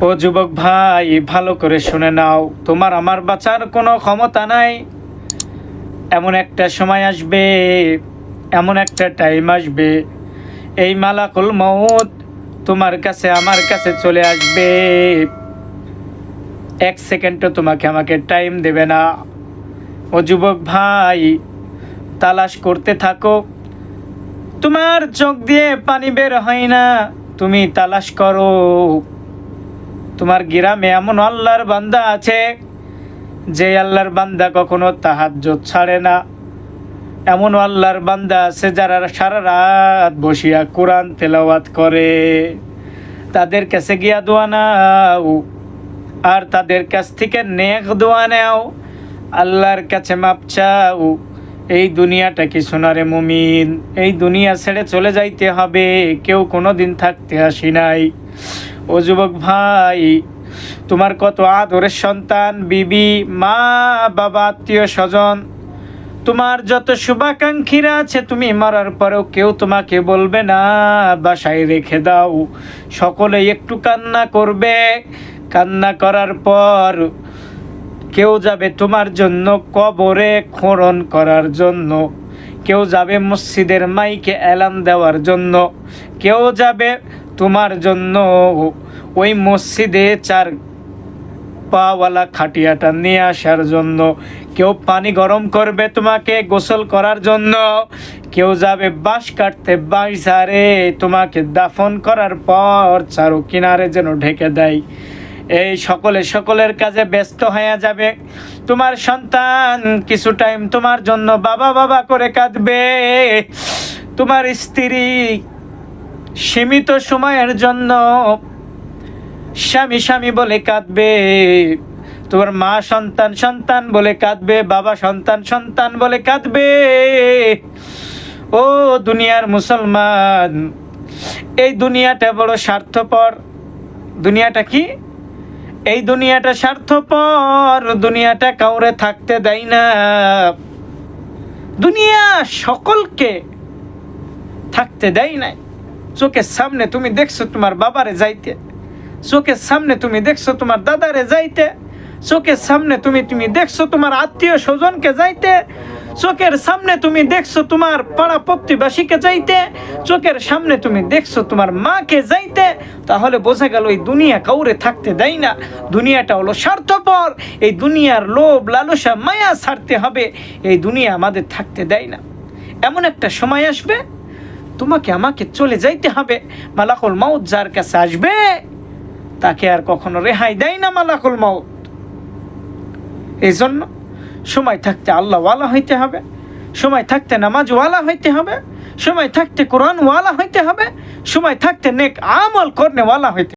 ও যুবক ভাই, ভালো করে শুনে নাও। তোমার আমার বাঁচার কোনো ক্ষমতা নাই। এমন একটা সময় আসবে, এমন একটা টাইম আসবে। এই মালাকুল মৌত তোমার কাছে, আমার কাছে চলে আসবে। এক সেকেন্ডও তোমাকে আমাকে টাইম দেবে না। ও যুবক ভাই, তালাশ করতে থাকো। তোমার চোখ দিয়ে পানি বের হয় না। তুমি তালাশ করো। তোমার গ্রামে এমন আল্লাহর বান্দা আছে যে আল্লাহর বান্দা কখনো তাহাজ্জুদ ছাড়ে না। এমন আল্লাহর বান্দা আছে যারা সারা রাত বসিয়া কোরআন তেলাওয়াত করে। তাদের কাছে গিয়া দোয়া নাও, আর তাদের কাছ থেকে নেক দোয়া নেও। আল্লাহর কাছে মাপ চাও, এই দুনিয়াটা কি সোনারে মুমিন? এই দুনিয়া ছেড়ে চলে যাইতে হবে, কেউ কোনো দিন থাকতে আসি নাই। ও যুবক ভাই, তোমার কত আদরের সন্তান, বিবি, মা, বাবা, আত্মীয় স্বজন? তোমার যত শুভাকাঙ্ক্ষীরা আছে, তুমি মরার পরেও কেউ তোমাকে বলবে না, বাসায় রেখে দাও। সকলে একটু কান্না করবে। কান্না করার পর কেউ যাবে তোমার জন্য কবরে খনন করার জন্য। কেউ যাবে মসজিদের মাইকে এলান দেওয়ার জন্য। কেউ যাবে তোমার জন্য ওই মসজিদে চার পাওয়ালা খাটিয়াটা নিয়ে আসার জন্য। কেউ পানি গরম করবে তোমাকে গোসল করার জন্য। কেউ যাবে বাঁশ কাটতে বাঁশ ঝাড়ে তোমাকে দাফন করার পর চারু কিনারে যেন ঢেকে দেয়। এই সকলে সকলের কাজে ব্যস্ত হয়ে যাবে। তোমার সন্তান কিছু টাইম তোমার জন্য বাবা বাবা করে কাঁদবে। তোমার স্ত্রী সীমিত সময়ের জন্য স্বামী স্বামী বলে কাঁদবে, তোমার মা সন্তান সন্তান বলে কাঁদবে, বাবা সন্তান সন্তান বলে কাঁদবে। ও দুনিয়ার মুসলমান, এই দুনিয়াটা বড় স্বার্থপর। দুনিয়াটা কি? এই দুনিয়াটা স্বার্থপর, দুনিয়াটা কাউরে থাকতে দেয় না। দুনিয়া সকলকে থাকতে দেয় না চোখের সামনে তুমি দেখছ তোমার বাবারে যাইতে। চোখের সামনে তুমি দেখছ তোমার দাদারে যাইতে। চোখের সামনে তুমি তুমি দেখছ তোমার আত্মীয় স্বজনকে যাইতে। চোখের সামনে তুমি দেখছ তোমার পাড়া প্রতিবাসীকে যাইতে। চোখের সামনে তুমি দেখছ তোমার মাকে যাইতে। তাহলে বোঝা গেল এই দুনিয়া কাউরে থাকতে দেয় না। দুনিয়াটা হলো স্বার্থপর। এই দুনিয়ার লোভ, লালসা, মায়া ছাড়তে হবে। এই দুনিয়া আমাদের থাকতে দেয় না। এমন একটা সময় আসবে তোমাকে আমাকে চলে যাইতে হবে। মালাকুল মাউত যার কাছে আসবে, তাকে আর কখনো রেহাই দেয় না মালাকুল মাউত। এই জন্য সময় থাকতে আল্লাহওয়ালা হইতে হবে, সময় থাকতে নামাজওয়ালা হইতে হবে, সময় থাকতে কোরআনওয়ালা হইতে হবে, সময় থাকতে নেক আমল করনেওয়ালা হইতে